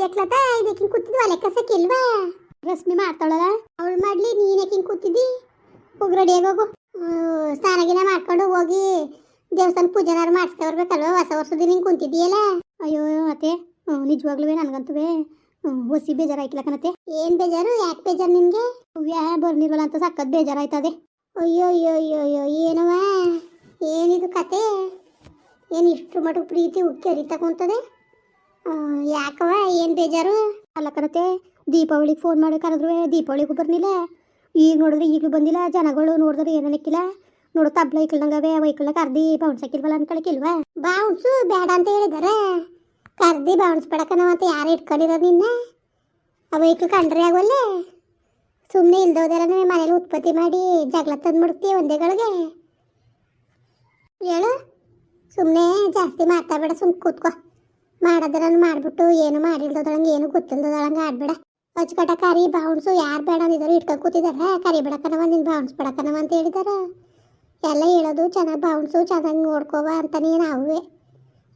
ಇದ್ಯಾಕ್ಲತ ಇದಕ್ಕಿಂಗ್ ಕೂತಿದ್ವಾ ಲೆಕ್ಕಸಕ್ಕಿಲ್ವಾ ಕಸಕ್ಕಿಲ್ವಾ ರಶ್ಮಿ ಮಾಡ್ತಾಳಲ್ಲ? ಅವಳು ಮಾಡ್ಲಿ ನೀನಕ್ಕಿಂಗ್ ಕೂತಿದ್ದಿ? ಹೋಗಿ ರೆಡಿಯಾಗಿ ಹೋಗು. ಸ್ನಾನ ಗಿನ ಮಾಡ್ಕೊಂಡು ಹೋಗಿ ದೇವಸ್ಥಾನ ಪೂಜೆನಾರು ಮಾಡಿಸ್ತಾ ಬರ್ಬೇಕಲ್ವ? ಹೊಸ ವರ್ಷದ ಹಿಂಗೆ ಕುಂತಿದ್ದೀಯಲ್ಲ? ಅಯ್ಯೋ ಅತ್ತೆ. ನಿಜವಾಗ್ಲೂ ನನಗಂತೂ ಹೊಸಿ ಬೇಜಾರಾಯ್ಕಿಲ್ಲ ಕಣತ್ತೆ. ಏನು ಬೇಜಾರು? ಯಾಕೆ ಬೇಜಾರು ನಿನಗೆ? ಯಾ ಬರ್ನಿಲ್ವಲ್ಲ ಅಂತ ಬೇಜಾರು ಬೇಜಾರಾಯ್ತದೆ. ಅಯ್ಯೋ ಅಯ್ಯೋ ಅಯ್ಯೋ ಅಯ್ಯೋ ಏನವ ಏನಿದು ಕತೆ? ಏನು ಇಷ್ಟು ಮಟ್ಟಿಗೆ ಪ್ರೀತಿ ಉಕ್ಕಿ ಹರಿತಾ ಕುಂತದೆ ಆ, ಯಾಕವ ಏನು ಬೇಜಾರು? ಅಲ್ಲ ಕಣತೆ, ದೀಪಾವಳಿಗೆ ಫೋನ್ ಮಾಡಿ ಕರೆದ್ರು ದೀಪಾವಳಿಗೂ ಬರ್ನಿಲ್ಲ? ಈಗ ನೋಡಿದ್ರೆ ಈಗಲೂ ಬಂದಿಲ್ಲ, ಜನಗಳು ನೋಡಿದ್ರೆ ಏನನ್ನಕ್ಕಿಲ್ಲ ನೋಡು ತಬ್ಲ ಇಕ್ಕಳ್ದಂಗವೆ ವೈಕಳ್ನ ಕರ್ದಿ ಬೌನ್ಸ್ ಹಾಕಿಲ್ವಲ್ಲ ಅನ್ಕೊಳಕಿಲ್ವಾ ಬೌನ್ಸು ಬೇಡ ಅಂತ ಹೇಳಿದಾರೆ? ಕರ್ದಿ ಬೌನ್ಸ್ ಪಡಕನವ ಅಂತ ಯಾರು ಇಟ್ಕೊಂಡಿರೋ ನಿನ್ನ? ಆ ವೈಕಲ್ ಕಂಡ್ರೆ ಆಗೋಲ್ಲೇ? ಸುಮ್ಮನೆ ಇಲ್ದೋದೆಲ್ಲ ಮನೇಲಿ ಉತ್ಪತ್ತಿ ಮಾಡಿ ಜಗಳ ತಂದ್ಬಿಡ್ತೀವಿ ಒಂದೇಗಳಿಗೆ ಹೇಳು. ಸುಮ್ಮನೆ ಜಾಸ್ತಿ ಮಾತಾಡಬೇಡ ಸುಮ್ ಕೂತ್ಕೋ. ಮಾಡೋದ್ರನ್ನ ಮಾಡ್ಬಿಟ್ಟು ಏನು ಮಾಡಿಲ್ದೋದಂಗೆ ಏನು ಗೊತ್ತಿಲ್ದೋದಂಗೆ ಆಡ್ಬೇಡ. ಅಚ್ಚುಕಟ್ಟ ಕರಿ ಬೌನ್ಸು ಯಾರು ಬೇಡ ಅಂದಿದ್ದಾರೆ ಇಟ್ಕೊಂಡು ಕೂತಿದ್ದಾರೆ ಕರಿ ಬಿಡಕನವ ನಿನ್ನ ಬೌನ್ಸ್ ಬಿಡಕನವ ಅಂತ ಹೇಳಿದ್ದಾರೆ ಎಲ್ಲ ಹೇಳೋದು ಚೆನ್ನಾಗಿ ಬೌನ್ಸು ಚೆನ್ನಾಗಿ ನೋಡ್ಕೋವ ಅಂತಾನೆ ನಾವೇ.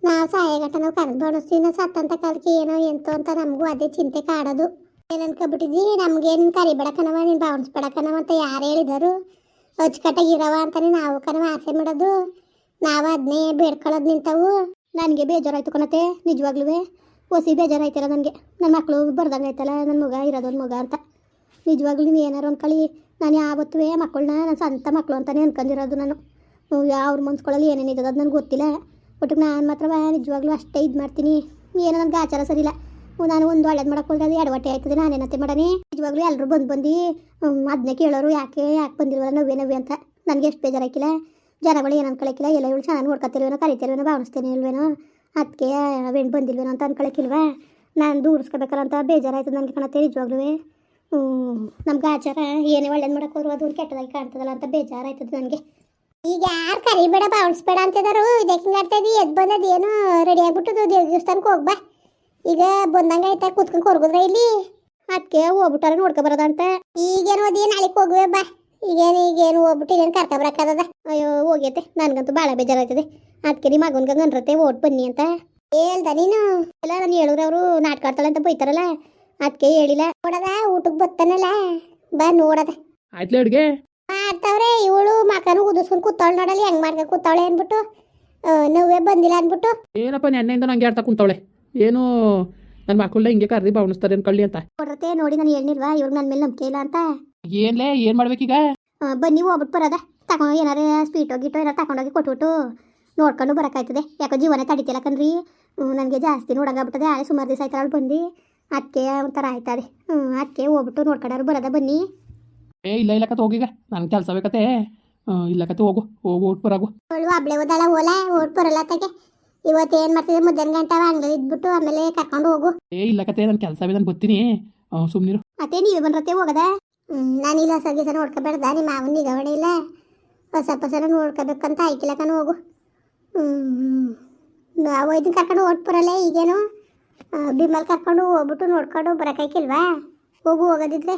ನಾವು ಸಾಯಗಟ್ಟ ನಾವು ಕರೆದು ಬೌಣಿಸ್ತೀವಿ ನಾವು ಸತ್ತಂತ ಕಾಲಕ್ಕೆ ಏನೋ ಎಂತೋ ಅಂತ ನಮಗೂ ಅದೇ ಚಿಂತೆ ಕಾಡೋದು. ಏನು ಅನ್ಕೊಬಿಟ್ಟಿದ್ವಿ ನಮ್ಗೇನು ಕರಿ ಬಿಡಕನವ ನೀನು ಬೌನ್ಸ್ ಬಿಡಕನವ ಅಂತ ಯಾರು ಹೇಳಿದರು? ಅಚ್ಚುಕಟ್ಟಾಗಿ ಇರವ ಅಂತಾನೆ ನಾವು ಕನವ ಆಸೆ ಮಾಡೋದು. ನಾವು ಅದನ್ನೇ ಬೇಡ್ಕೊಳ್ಳೋದು ನಿಂತವು. ನನಗೆ ಬೇಜಾರಾಯ್ತು ಕಣತೆ ನಿಜವಾಗ್ಲೂ ಹೊಸಿ ಬೇಜಾರಾಯ್ತಲ್ಲ ನನಗೆ. ನನ್ನ ಮಕ್ಕಳು ಬರ್ದಂಗೆ ಆಯ್ತಲ್ಲ ನನ್ನ ಮಗ ಇರೋದೊಂದು ಮಗ ಅಂತ. ನಿಜವಾಗ್ಲೂ ನೀವು ಏನಾರು ಅನ್ಕೊಳ್ಳಿ. ನಾನು ಯಾವತ್ತೂ ಮಕ್ಕಳನ್ನ ನನ್ನ ಸ್ವಂತ ಮಕ್ಕಳು ಅಂತಲೇ ಅನ್ಕೊಂಡಿರೋದು ನಾನು. ಅವ್ರ ಮನ್ಸ್ಕೊಳ್ಳಲ್ಲಿ ಏನೇನಿದೆ ಅದು ನನಗೆ ಗೊತ್ತಿಲ್ಲ. ಒಟ್ಟಿಗೆ ನಾನು ಮಾತ್ರ ನಿಜವಾಗ್ಲೂ ಅಷ್ಟೇ ಇದು ಮಾಡ್ತೀನಿ. ಏನೋ ನನಗೆ ಆಚಾರ ಸರಿಯಿಲ್ಲ. ನಾನು ಒಂದು ಒಳ್ಳೇದು ಮಾಡಕ್ಕೆ ಹೋದ್ರೆ ಅದು ಎಡವಟ್ಟೆ ಆಯ್ತದೆ ನಾನೇನತ್ತೆ ಮಾಡನಿ ನಿಜವಾಗ್ಲೂ ಎಲ್ಲರೂ ಬಂದು ಬಂದು ಅದನ್ನೇ ಕೇಳೋರು, ಯಾಕೆ ಯಾಕೆ ಬಂದಿಲ್ವಲ್ಲ ನೋವೇ ನವ್ವೆ ಅಂತ. ನನಗೆ ಎಷ್ಟು ಬೇಜಾರಾಕಿಲ್ಲ ಜನಗಳು ಏನು ಅನ್ಕೊಳಕಿಲ್ಲ ಎಲ್ಲ ಇವಳು ಚೆನ್ನಾಗಿ ನೋಡ್ಕೊತಿಲ್ವೇನೋ ಕರಿತಿಲ್ವೇನೋ ಭಾವನಿಸ್ತೇನೆ ಇಲ್ವೇನೋ ಅದಕ್ಕೆ ಅವೇನು ಬಂದಿಲ್ವೇನೋ ಅಂತ ಅನ್ಕೊಳಕಿಲ್ವಾ? ನಾನು ದೂರಿಸ್ಕೋಬೇಕಲ್ಲ ಅಂತ ಬೇಜಾರಾಯ್ತು ನನಗೆ ಕಾಣತ್ತೆ ನಿಜವಾಗ್ಲೂ. ನಮ್ಗೆ ಆಚಾರ ಏನೇ ಒಳ್ಳೇದು ಮಾಡಕ್ಕೆ ಹೋದ್ರು ಅದು ಕೆಟ್ಟದಾಗಿ ಕಾಣ್ತದಲ್ಲ ಅಂತ ಬೇಜಾರಾಯ್ತದೆ ನನಗೆ. ಈಗ ಯಾರು ಕರಿಬೇಡ ಬಾವಿಸ್ಬೇಡ ಅಂತಿದಾರು. ಇದಕ್ಕೆ ಆಡ್ತಾ ಇದ್ದೀವಿ ಎದ್ದು ಬಂದದ್ದು ಏನು ರೆಡಿ ಆಗಿಬಿಟ್ಟು ದೇವಸ್ಥಾನಕ್ಕೆ ಹೋಗ್ಬಾ ಈಗ ಬಂದಂಗೆ ಆಯ್ತಾ ಕೂತ್ಕೊಂಡು ಕೊರ್ಗುದ್ರೆ ಇಲ್ಲಿ? ಅದಕ್ಕೆ ಹೋಗ್ಬಿಟ್ಟಾರ ನೋಡ್ಕೊ ಬರೋದಂತ. ಈಗೇನು ಓದಿ? ನಾಳೆಗೆ ಹೋಗುವೆ ಬಾ. ಈಗೇನು ಈಗೇನು ಹೋಗ್ಬಿಟ್ಟು ಏನು ಕರ್ಕ ಬರಕ್ಕದ ಅಯ್ಯೋ ಹೋಗ್ಯತೆ. ನನಗಂತೂ ಭಾಳ ಬೇಜಾರಾಯ್ತದೆ. ಅದಕ್ಕೆ ನಿಮ್ಮ ಮಗನ್ಗೆ ಗಂಡ್ರತೆ ಓಟ್ ಬನ್ನಿ ಅಂತ. ಹೇಳ್ದ ನೀನು? ಇಲ್ಲ ನಾನು ಹೇಳಿದ್ರೆ ಅವರು ನಾಟಕ ಆಡ್ತಾಳೆ ಅಂತ ಬೈತಾರಲ್ಲ? ಅದಕ್ಕೆ ಹೇಳಿಲ್ಲ. ನೋಡದ ಊಟಕ್ಕೆ ಬತ್ತಾನಲ್ಲ? ಬಾ ನೋಡದ. ಅಡುಗೆ? ಮಾಡ್ತಾವ್ರೆ ಇವಳು ಮಕನು ಉದಿಸ್ಕೊಂಡು ಕೂತಾಳೆ ನೋಡಲ್ಲ ಹೆಂಗ್ ಮಾಡ್ಕ ಕೂತಾವಳೆ ಅನ್ಬಿಟ್ಟು ನೋವೇ ಬಂದಿಲ್ಲ ಅನ್ಬಿಟ್ಟು ಏನಪ್ಪ ನೆನ್ನೆಯಿಂದ ನಂಗೆ ಆಡ್ತಾ ಕುಂತವಳೆ ಏನು ನನ್ನ ಮಕ್ಕಳನ್ನ ಹಿಂಗೆ ಕರ್ದಿ ಬಾವಣಿಸ್ತಾರೆ ಅನ್ಕೊಳ್ಳಿ ಅಂತ. ಕೊಡ್ರತೆ ನೋಡಿ ನಾನು ಹೇಳಿಲ್ವಾ ಇವ್ರಿಗೆ ನನ್ನ ಮೇಲೆ ನಂಬಿಕೆ ಇಲ್ಲ ಅಂತ? ಏನ್ಲೇ ಏನು ಮಾಡ್ಬೇಕೀಗ ಬನ್ನಿ ಹೋಗ್ಬಿಟ್ಟು ಬರೋದ. ತಗೊಂಡು ಏನಾರ ಸ್ವೀಟೋ ಗೀಟೋ ಏನಾರು ತಗೊಂಡೋಗಿ ಕೊಟ್ಬಿಟ್ಟು ನೋಡ್ಕೊಂಡು ಬರೋಕ್ಕಾಯ್ತದೆ. ಯಾಕೋ ಜೀವನ ತಡಿತಿಲ್ಲ ಕಣ್ರಿ. ನನಗೆ ಜಾಸ್ತಿ ನೋಡಂಗಾಗ್ಬಿಟ್ಟದೆ. ಆಳೆ ಸುಮಾರು ದಿವಸ ಆಯ್ತಲ್ಲ ಬಂದಿ ಬಂದು. ಅದಕ್ಕೆ ಒಂಥರ ಆಯ್ತದೆ. ಹ್ಞೂ ಅದಕ್ಕೆ ಹೋಗ್ಬಿಟ್ಟು ನೋಡ್ಕೊಂಡಾರು ಬರೋದ. ಬನ್ನಿ. ಏ ಇಲ್ಲ ಇಲ್ಲ ಕತೆ ಹೋಗೀಗ ನನ್ನ ಕೆಲಸ ಬೇಕತೆ ಇಲ್ಲ ಕತೆ ಹೋಗು. ಹೋಗು ಓಟ್ ಬರಾಗು ಅವಳು ಹಬ್ಳೆ ಓದಳ ಓಲ ಓಟ್ ಬರಲ್ಲ ತಗೆ ಇವತ್ತು ಏನು ಮಾಡ್ತಿದ್ದೆ ಮಧ್ಯಾಹ್ನ ಗಂಟೆ ಅಂಗಡಿ ಇದ್ಬಿಟ್ಟು ಆಮೇಲೆ ಕರ್ಕೊಂಡು ಹೋಗು. ಏ ಇಲ್ಲ ಕತೆ ನನ್ನ ಕೆಲಸ ನಾನು ಬರ್ತೀನಿ ಸುಮ್ಮನಿರು ಅತ್ತೆ ನೀವೇ ಬಂದ್ರತ್ತೆ ಹೋಗದ? ನಾನು ಇಲ್ಲ ಸಗೀಸ ನೋಡ್ಕೋಬೇಡ್ದ? ನಿಮ್ಮ ಮಾವನ ನಿಗವಣೆ ಇಲ್ಲ? ಹೊಸ ಹೊಸನ ನೋಡ್ಕೋಬೇಕಂತ ಆಯ್ಕಿಲ್ಲಕನ ಹೋಗು. ಹ್ಞೂ ಇದನ್ನ ಕರ್ಕೊಂಡು ಓಟ್ಪುರಲ್ಲ ಈಗೇನು? ಬಿಮ್ಮಲ್ಲಿ ಬಿಮಲ್ ಕರ್ಕೊಂಡು ಹೋಗ್ಬಿಟ್ಟು ನೋಡ್ಕೊಂಡು ಬರೋಕಾಯ್ಕಿಲ್ವಾ? ಹೋಗು ಹೋಗೋದಿದ್ರೆ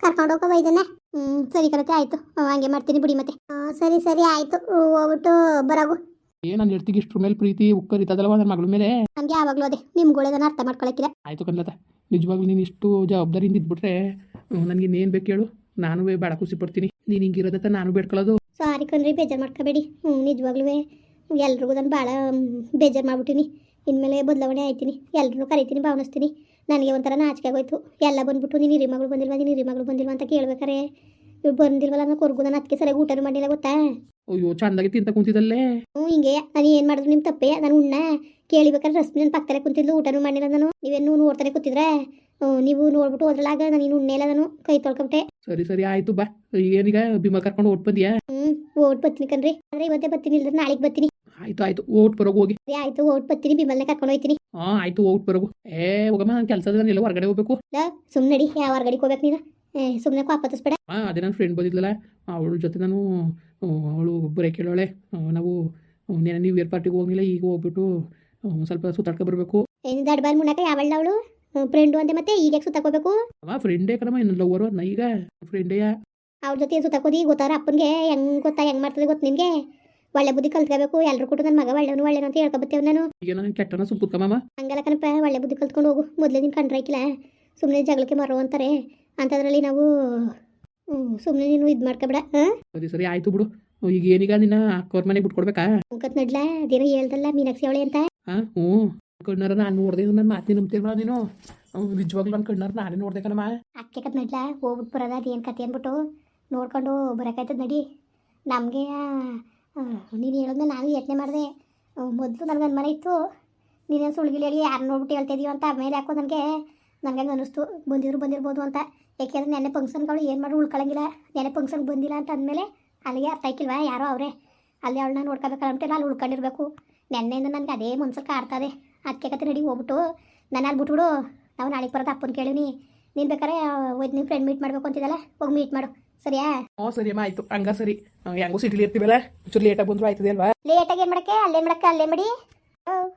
ಕರ್ಕೊಂಡು ಹೋಗೋ ಇದನ್ನ ಹ್ಞೂ ಸರಿ ಕಣತೆ ಆಯಿತು. ಹಂಗೆ ಮಾಡ್ತೀನಿ ಬಿಡಿ ಮತ್ತೆ. ಹಾಂ ಸರಿ ಸರಿ ಆಯಿತು. ಹೋಗ್ಬಿಟ್ಟು ಬರೋಗು. ಏ ನನ್ನ ಹೆಡ್ತಿಗೆ ಇಷ್ಟ್ರ ಮೇಲೆ ಪ್ರೀತಿ ಉಕ್ಕರಿತದಲ್ವ ನನ್ನ ಮಗಳ ಮೇಲೆ? ನಮಗೆ ಯಾವಾಗಲೂ ಅದೇ. ನಿಮ್ಗಳದನ್ನ ಅರ್ಥ ಮಾಡ್ಕೊಳಕ್ಕಿಲ್ಲ ಆಯಿತು ಕಂದತ ನಿಜವಾಗ್ಲೂ ನೀನು ಇಷ್ಟು ಜವಾಬ್ದಾರಿಯಿಂದ ಇದ್ಬಿಟ್ರೆ ನನಗೆ ಇನ್ನೇನ್ ಬೇಕು ಹೇಳು. ನಾನು ಭಾಳ ಖುಷಿ ಪಡ್ತೀನಿ. ನೀನು ಹಿಂಗಿರೋದತ್ತ ನಾನು ಬೇಡ್ಕೊಳ್ಳೋದು. ಸಾರಿ ಕಣ್ರಿ ಬೇಜಾರು ಮಾಡ್ಕೋಬೇಡಿ. ಹ್ಞೂ ನಿಜವಾಗ್ಲೂ ಎಲ್ರಿಗೂ ನಾನು ಭಾಳ ಬೇಜಾರು ಮಾಡ್ಬಿಟ್ಟಿನಿ. ಇನ್ಮೇಲೆ ಬದಲಾವಣೆ ಆಯ್ತೀನಿ. ಎಲ್ಲರೂ ಕರಿತೀನಿ ಭಾವನಿಸ್ತೀನಿ. ನನಗೆ ಒಂಥರ ನಾಚಿಕೆ ಆಗೋಯ್ತು. ಎಲ್ಲ ಬಂದ್ಬಿಟ್ಟು ನೀನು ಹಿರಿ ಮಗಳು ಬಂದಿಲ್ವಾ ನೀನು ಹಿರಿ ಮಗಳು ಬಂದಿಲ್ವಾ ಅಂತ ಕೇಳ್ಬೇಕಾರೆ. ಬಂದಿಲ್ವಲ್ಲ ನಾನು ಕೊರ್ಗು ನಾನು ಅದಕ್ಕೆ ಸರಿಯಾಗಿ ಊಟನೂ ಮಾಡಿಲ್ಲ ಗೊತ್ತಾ? ಅಯ್ಯೋ ಚಂದಾಗಿ ತಿಂತ ಕುಂತಿದ್ದಲ್ಲೇ. ಹ್ಞೂ ಹಿಂಗೆ. ನಾನು ಏನು ಮಾಡಿದ್ರು ನಿಮ್ಮ ತಪ್ಪೇ? ನಾನು ಉಣ್ಣ ಕೇಳಿಬೇಕಾದ್ರೆ ರಶ್ಮಿ ನನ್ನ ಪಕ್ಕದಲ್ಲೇ ಕುಂತಿದ್ಲು ಊಟನೂ ಮಾಡಿಲ್ಲ ನಾನು. ನೀವೇನು ನೋಡ್ತಾನೆ ಕೂತಿದ್ರೆ? ನೀವು ನೋಡ್ಬಿಟ್ಟು ಹೋದ್ರಲಾಗ ನಾನು ಇನ್ನು ನಾನು ಕೈ ತೊಳ್ಕೊಂಬಿಟ್ಟೆ. ಸರಿ ಸರಿ ಆಯ್ತು ಬಾ. ಏನೀಗ ಭೀಮ ಕರ್ಕೊಂಡು ಓಟ್ ಬಂದಿಯಾ? ಹ್ಮ್ ಓಟ್ ಬರ್ತೀನಿ ಕಣ್ರಿ. ಅಂದ್ರೆ ಇವತ್ತೇ ಬರ್ತೀನಿ ಇಲ್ದ್ರೆ ನಾಳೆಗೆ ಬರ್ತೀನಿ. ಆಯ್ತು ಆಯ್ತು ಓಟ್ ಬರೋಗು ಹೋಗಿ. ಸರಿ ಆಯಿತು ಓಟ್ ಬರ್ತೀನಿ ಬಿಮಲ್ನ ಕರ್ಕೊಂಡು ಹೋಗ್ತೀನಿ ಹಾ ಆಯ್ತು ಓಟ್ ಬರೋಗು. ಏ ಹೋಗಮ್ಮ ನನ್ನ ಕೆಲಸದ ನಾನು ಎಲ್ಲ ಹೊರಗಡೆ ಹೋಗ್ಬೇಕು. ಸುಮ್ಮನೆ ನಡಿ ಯಾವ ಹೊರಗಡೆ ಹೋಗ್ಬೇಕು ನೀನು? ಸುಮ್ಮನೆ ಕೋಪ ತಸ್ಬೇಡ ಹಾ ಅದೇ ನನ್ನ ಫ್ರೆಂಡ್ ಬಂದಿದ್ಲಲ್ಲ ಅವಳ ಜೊತೆ ನಾನು ಅವಳು ಒಬ್ಬರೇ ಕೇಳೋಳೆ. ನಾವು ನೆನೆ ನೀವು ಏರ್ ಪಾರ್ಟಿಗೆ ಹೋಗಿಲ್ಲ ಈಗ ಹೋಗ್ಬಿಟ್ಟು ಸ್ವಲ್ಪ ಸುತ್ತಾಡ್ಕೊ ಬರಬೇಕು. ಏನು ದಡ್ಬಾಲ್ ಮುನಕ ಯಾವಳ್ಳ ಅವಳು ಫ್ರೆಂಡು ಅಂತೆ ಮತ್ತೆ ಈಗ ಯಾಕೆ ಸುತ್ತಾಕೋಬೇಕು ಅವ ಫ್ರೆಂಡೇ ಕಣಮ್ಮ ಇನ್ನು ಲವ್ವರು ಅದನ್ನ ಈಗ. ಫ್ರೆಂಡೇಯ ಅವ್ರ ಜೊತೆ ಸುತ್ತಾಕೋದಿ ಗೊತ್ತಾರ ಅಪ್ಪನಿಗೆ? ಹೆಂಗ್ ಗೊತ್ತಾ? ಹೆಂಗ್ ಮಾಡ್ತದೆ ಗೊತ್ತು ನಿನಗೆ ಒಳ್ಳೆ ಬುದ್ಧಿ ಕಲ್ತ್ಕೋಬೇಕು. ಎಲ್ಲರೂ ಕೂಡ ನನ್ನ ಮಗ ಒಳ್ಳೆವನು ಒಳ್ಳೆನು ಅಂತ ಹೇಳ್ಕೊಬತ್ತೇವೆ ನಾನು. ಈಗ ನಾನು ಕೆಟ್ಟನ ಸುಮ್ ಕುತ್ಕಮ್ಮ ಹಂಗಲ್ಲ ಕಣಪ್ಪ ಒಳ್ಳೆ ಬುದ್ಧಿ ಕಲ್ತ್ಕೊಂಡು ಹೋಗು. ಮೊದಲೇ ನಿನ್ ಕಂಡ್ರಾಕಿಲ್ಲ ಸುಮ್ಮನೆ ಜಗಳಕ್ಕೆ ಮರೋ ಅಂತಾರೆ. ಅಂತದ್ರಲ್ಲಿ ನಾವು ಸುಮ್ಮನೆ ನೀನು ಇದ್ ಮಾಡ್ಕೊಬೇಡ ಸರಿ ಸರಿ ಆಯ್ತು ಬಿಡು. ಈಗ ಏನೀಗ ನಿನ್ನ ಅಕ್ಕವ್ರ ಮನೆಗೆ ಬಿಟ್ಕೊಡ್ಬೇಕಾ? ಮುಖತ್ ನಡ್ಲ ದಿನ ಹೇಳ್ದಲ್ಲ ಮೀನಾಕ್ಷಿ ಅವಳೆ ಅಂತ. ಹಾ ಹ್ಞೂ ಕಣ್ಣಾರ ನಾನು ನೋಡ್ದೆ ನನ್ನ ಮಾತಿನ ನಂಬ್ತಿಲ್ವ ನೀನು? ನಿಜವಾಗ್ಲೂ ನನ್ನ ಕಣ್ಣಾರ ನಾನೇ ನೋಡ್ದೆ ಕಣಮ್ಮ. ಕತ್ ನಡ್ಲ ಹೋಗ್ಬಿಟ್ಟು ಬರೋದ ಏನು ಕತೆ ಅಂದ್ಬಿಟ್ಟು ನೋಡ್ಕೊಂಡು ಬರೋಕಾಯ್ತದ ನಡಿ. ನಮಗೆ ನೀನು ಹೇಳೋದನ್ನ ನಾನು ಯೋಚನೆ ಮಾಡಿದೆ. ಮೊದಲು ನನಗೆ ಅನುಮಾನ ಇತ್ತು. ನೀನೇನು ಸುಳ್ಗಿಲಿ ಹೇಳಿ ಯಾರು ನೋಡ್ಬಿಟ್ಟು ಹೇಳ್ತಿದೀವಿ ಅಂತ ಆಮೇಲೆ ಯಾಕೋ ನನಗೆ ನನಗೆ ಹಂಗೆ ಅನ್ನಿಸ್ತು. ಬಂದಿದ್ರು ಬಂದಿರ್ಬೋದು ಅಂತ. ಯಾಕೆಂದ್ರೆ ನೆನ್ನೆ ಫಂಕ್ಷನ್ಗಳು ಏನು ಮಾಡಿ ಉಳ್ಕೊಳಂಗಿಲ್ಲ. ನೆನೆ ಫಂಕ್ಷನ್ಗೆ ಬಂದಿಲ್ಲ ಅಂತ ಅಂದಮೇಲೆ ಅಲ್ಲಿಗೆ ಅರ್ಥ ಆಯ್ಕಿಲ್ವಾ? ಯಾರೋ ಅವರೇ. ಅಲ್ಲಿ ಅವಳನ್ನ ಅಂದ್ಬಿಟ್ಟು ಅಲ್ಲಿ ಉಳ್ಕೊಂಡಿರ್ಬೇಕು. ನೆನ್ನೆಯಿಂದ ನನಗೆ ಅದೇ ಮನ್ಸಲ್ಲಿ ಕಾಡ್ತದೆ ಅದಕ್ಕೆ ಕತೆ ನಡಿ ಹೋಗ್ಬಿಟ್ಟು ನನ್ನ ಅಲ್ಲಿ ಬಿಟ್ಬಿಡು. ನಾವು ನಾಳೆಗೆ ಬರೋದು ಅಪ್ಪನ ಕೇಳೀನಿ ನೀನು ಬೇಕಾರೆ ಒಯ್ದು ನಿಮ್ಮ ಫ್ರೆಂಡ್ ಮೀಟ್ ಮಾಡಬೇಕು ಅಂತಿದ್ದಲ್ಲ ಹೋಗಿ ಮೀಟ್ ಮಾಡು. ಸರಿಯಾ? ಹ್ಞೂ ಸರಿ ಅಮ್ಮ ಆಯ್ತು. ಹಂಗ ಸರಿ. ಹೆಂಗು ಸಿಟಿಲಿ ಇರ್ತೀವಲ್ಲ ಚೂರು ಲೇಟಾಗಿ ಬಂದ್ರು ಆಯ್ತದೆ ಅಲ್ವಾ? ಲೇಟಾಗಿ ಏನು ಮಾಡಕ್ಕೆ? ಅಲ್ಲೇನು ಮಾಡಕ್ಕೆ? ಅಲ್ಲೇ ಮಾಡಿ?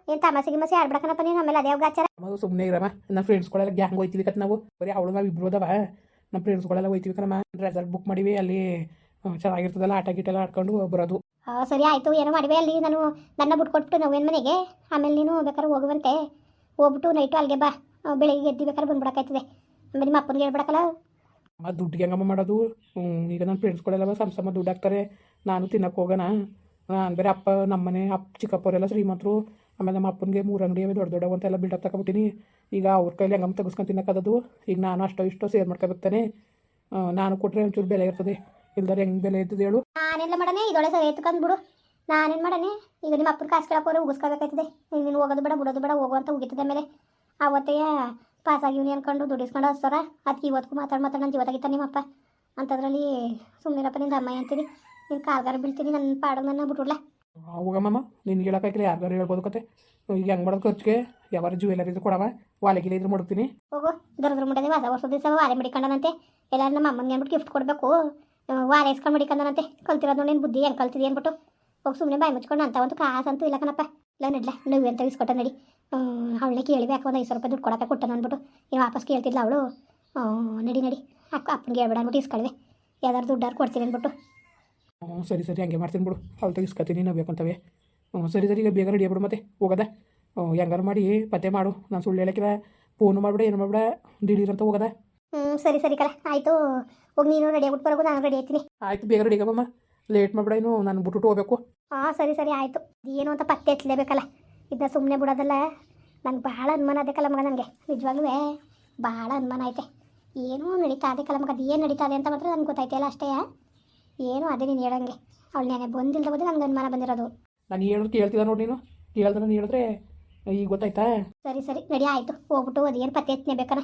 ಏನು ತಮಾಸೆ ಗಿಮಾಸೆ ಆಡ್ಬಿಡಕನಪ್ಪ ನೀನು ಆಮೇಲೆ ಅದೇ ಗಾಚಾರ ಅಮ್ಮ ಸುಮ್ಮನೆ ಇರಮ್ಮ. ನಮ್ಮ ಫ್ರೆಂಡ್ಸ್ಗಳೆಲ್ಲ ಗ್ಯಾಂಗ್ ಹೋಯ್ತೀವಿ ಕತ್ ನಾವು. ಬರೀ ಅವಳು ನಾವು ಇಬ್ರು ಅದಾವ. ನಮ್ಮ ಫ್ರೆಂಡ್ಸ್ಗಳೆಲ್ಲ ಹೋಯ್ತೀವಿ ಕಣಮ್ಮ. ರೆಸಾರ್ಟ್ ಬುಕ್ ಮಾಡಿವಿ ಅಲ್ಲಿ ಚೆನ್ನಾಗಿರ್ತದಲ್ಲ ಆಟ ಗೀಟ ಎಲ್ಲ ಆಡ್ಕೊಂಡು ಬರೋದು. ಸರಿ ಆಯಿತು, ಏನೋ ಮಾಡಿವೆ, ಅಲ್ಲಿ ನಾನು ನನ್ನ ಬಿಟ್ಕೊಟ್ಬಿಟ್ಟು ನಾವೇನು ಮನೆಗೆ? ಆಮೇಲೆ ನೀನು ಬೇಕಾದ್ರೆ ಹೋಗುವಂತೆ. ಹೋಗ್ಬಿಟ್ಟು ನೈಟು ಅಲ್ಲಿಗೆ ಬಾ. ಬೆಳಿಗ್ಗೆ ಎದ್ದು ಬೇಕಾದ್ರೆ ಬಂದ್ಬಿಡಕ್ಕಾಯ್ತದೆ. ಆಮೇಲೆ ನಿಮ್ಮ ಅಪ್ಪನಿಗೆ ಹೇಳ್ಬಿಡಕ್ಕಲ್ಲ. ಅಮ್ಮ ದುಡ್ಡು ಹೆಂಗಮ್ಮ ಮಾಡೋದು? ಈಗ ನನ್ನ ಫ್ರೆಂಡ್ಸ್ಗಳೆಲ್ಲ ಸಮ ಸಮ ದುಡ್ಡು ಹಾಕ್ತಾರೆ. ನಾನು ತಿನ್ನಕ್ಕೆ ಹೋಗೋಣ. ನಾನು ಬೇರೆ ಅಪ್ಪ, ನಮ್ಮನೆ, ಅಪ್ಪ, ಚಿಕ್ಕಪ್ಪವರೆಲ್ಲ ಶ್ರೀಮಂತರು. ಆಮೇಲೆ ನಮ್ಮ ಅಪ್ಪನಿಗೆ ಮೂರು ಅಂಗಡಿ ದೊಡ್ಡ ದೊಡ್ಡ ಅಂತೆಲ್ಲ ಬಿಲ್ಡಪ್ ತಗೊಬಿಟ್ಟಿನಿ. ಈಗ ಅವ್ರ ಕೈಲಿ ಹೆಂಗಮ್ಮ ತೆಗೆಸ್ಕೊಂಡು ತಿನ್ನಕ್ಕದದು ಈಗ ನಾನು ಅಷ್ಟೋ ಇಷ್ಟೋ ಸೇರ್ ಮಾಡ್ಕೋಬೇಕು ತಾನೆ ನಾನು ಕೊಟ್ಟರೆ ಒಂಚೂರು ಬೆಲೆ ಇರ್ತದೆ. ಇಲ್ದಾರೆ ಹೆಂಗ್ ಬೆಲೆ ಐತದ ಹೇಳು. ನಾನೆಲ್ಲ ಮಾಡನೆ ಇದೊಳೆ ಸರಿ ಐತಕಂದ್ ಬಿಡು. ನಾನೇನು ಮಾಡನೆ ಈಗ ನಿಮ್ಮ ಅಪ್ಪನ ಕಾಸು ಕೇಳಕ್ಕೆ ಹೋದ್ರೆ ಉಗಿಸ್ಕೋಬೇಕಾಯ್ತದೆ ನೀನು ಹೋಗೋದು ಬೇಡ ಬಿಡೋದು ಬೇಡ ಹೋಗುವಂತ ಉಗಿತದೆ ಮೇಲೆ ಅವತ್ತೇ ಪಾಸ್ ಆಗಿವ್ನಿ ಅನ್ಕೊಂಡು ದುಡಿಸ್ಕೊಂಡು ಹಸ್ತಾರ ಅದಕ್ಕೆ ಇವತ್ತಿಗೂ ಮಾತಾಡ್ ಮಾತಾಡಿ ನನ್ನ ಜೀವದಾಗಿತ್ತ ನಿಮ್ಮಪ್ಪ. ಅಂತದ್ರಲ್ಲಿ ಸುಮ್ಮನಿರಪ್ಪ ನಿಂದ ಅಮ್ಮ ಅಂತೀನಿ ನೀನು ಕಾಲ್ಗಾರ ಬೀಳ್ತೀನಿ ನನ್ನ ಪಾಡು ನನ್ನ ಬಿಟ್ಬಿಡ್ಲ? ಹೋಗಮ್ಮ ನಿನ್ಗೆ ಹೇಳಕ್ಕಾಗಿಲ್ಲ ಯಾರ್ಗಾರು ಹೇಳ್ಬೋದು ಕತೆ. ಈಗ ಹೆಂಗೆ ಮಾಡೋದು ಖರ್ಚಿಗೆ? ಯಾವಾರ ಜುವೆಲ್ಲರಿ ಇದ್ರೆ ಕೊಡವ ವಾಲೆಗಿಲ್ಲ ಇದ್ರೆ ಮಾಡ್ತೀನಿ ಹೋಗು. ದರದ್ರ ಮುಟ್ಟದೆ ಹೊಸ ವರ್ಷದ ದಿವಸ ವಾಲೆ ಮಡಿಕೊಂಡನಂತೆ. ಎಲ್ಲ ನಮ್ಮ ಅಮ್ಮನಿಗೆ ಅಂದ್ಬಿಟ್ಟು ಗಿಫ್ಟ್ ಕೊಡಬೇಕು. ವಾರೆ ಇಸ್ಕೊಂಡು ಮಡಿಕೊಂಡನಂತೆ ಕಲ್ತಿರೋದು ನೋಡಿ ಬುದ್ಧಿ ಏನು ಕಲ್ತಿದೆ ಅಂದ್ಬಿಟ್ಟು ಹೋಗಿ ಸುಮ್ಮನೆ ಬಾಯಿ ಮುಚ್ಕೊಂಡು ಅಂತ ಒಂದು ಅಂತೂ ಇಲ್ಲ ಕಣಪ್ಪ. ಇಲ್ಲ ನಡ್ಲ ನೀವು ಅಂತ ಇಸ್ಕೊಟ್ಟ ನಡಿ. ಅವಳನ್ನೇ ಕೇಳಿ ಬೇಕು ಒಂದು ಐದು ಸಾವಿರ ರೂಪಾಯಿ ದುಡ್ಡು ಕೊಡಕ್ಕೆ ಕೊಟ್ಟನು ಅಂದ್ಬಿಟ್ಟು ನೀವು ವಾಪಸ್ ಕೇಳ್ತಿದ್ಲ ಅವಳು? ನಡಿ ನಡಿ. ಅಕ್ಕ ಅಪ್ಪನಿಗೆ ಹೇಳ್ಬೇಡ ಅಂದ್ಬಿಟ್ಟು ಇಸ್ಕೊಳ್ವೆ. ಯಾವ್ದಾರು ದುಡ್ಡಾರು ಕೊಡ್ತೀನಿ ಅಂದ್ಬಿಟ್ಟು ಹ್ಞೂ ಸರಿ ಸರಿ ಹಂಗೆ ಮಾಡ್ತೀನಿ ಬಿಡು. ಅಲ್ಲಿ ತೆಗಿಸ್ಕೊತೀನಿ ನಾವು ಬೇಕಂತವೆ ಹ್ಞೂ ಸರಿ ಸರಿ ಈಗ ಬೇಗ ರೆಡಿ ಆಗ್ಬಿಡು ಮತ್ತೆ. ಹೋಗದ? ಹೆಂಗಾರು ಮಾಡಿ ಪತ್ತೆ ಮಾಡು. ನಾನು ಸುಳ್ಳು ಹೇಳಕ್ಕಿಲ್ಲ. ಫೋನು ಮಾಡ್ಬಿಡ ಏನು ಮಾಡ್ಬಿಡ. ದಿಢೀರಂತ ಹೋಗದ? ಹ್ಞೂ ಸರಿ ಸರಿ ಕಲೆ ಆಯಿತು. ಹೋಗಿ ನೀನು ರೆಡಿ ಆಗ್ಬಿಟ್ಟು ಬರೋದು ನಾನು ರೆಡಿ ಆಯ್ತೀನಿ ಆಯ್ತು ಬೇಗ ರೆಡಿ ಆಗಮ್ಮ ಲೇಟ್ ಮಾಡ್ಬಿಡ ಇನ್ನು ನಾನು ಬಿಟ್ಬಿಟ್ಟು ಹೋಗ್ಬೇಕು. ಹಾಂ ಸರಿ ಸರಿ ಆಯಿತು. ಏನು ಅಂತ ಪತ್ತೆ ಹಚ್ಚಲೇಬೇಕಲ್ಲ ಇದನ್ನ ಸುಮ್ಮನೆ ಬಿಡೋದಲ್ಲ. ನಂಗೆ ಭಾಳ ಅನುಮಾನ ಅದಕ್ಕಲ್ಲ ಮಗ ನನಗೆ. ನಿಜವಾಗ್ಲೂ ಭಾಳ ಅನುಮಾನ ಐತೆ. ಏನೂ ನಡೀತಾ ಅದಕ್ಕಲ್ಲ ಮಗ ಅದು ಏನು ನಡೀತಾ ಇದೆ ಅಂತ ಮಾತ್ರ ನನಗೆ ಗೊತ್ತಾಯ್ತಲ್ಲ ಅಷ್ಟೇ. ಏನು ಅದೇ ನೀನು ಹೇಳಂಗೆ. ಅವಳು ನೆನೆ ಬಂದಿಲ್ಲದ ಬಗ್ಗೆ ನನಗೆ ಅನುಮಾನ ಬಂದಿರೋದು. ನಾನು ಹೇಳೋದು ಕೇಳ್ತಿದ್ದ ನೋಡಿ ನೀನು. ಹೇಳ್ದೆ ನಾನು ಹೇಳಿದ್ರೆ ಈಗ ಗೊತ್ತಾಯ್ತಾ? ಸರಿ ಸರಿ ರೆಡಿ ಆಯಿತು. ಹೋಗ್ಬಿಟ್ಟು ಅದೇನು ಪತ್ತೆ ಹಚ್ಚಿನೇ ಬೇಕನ.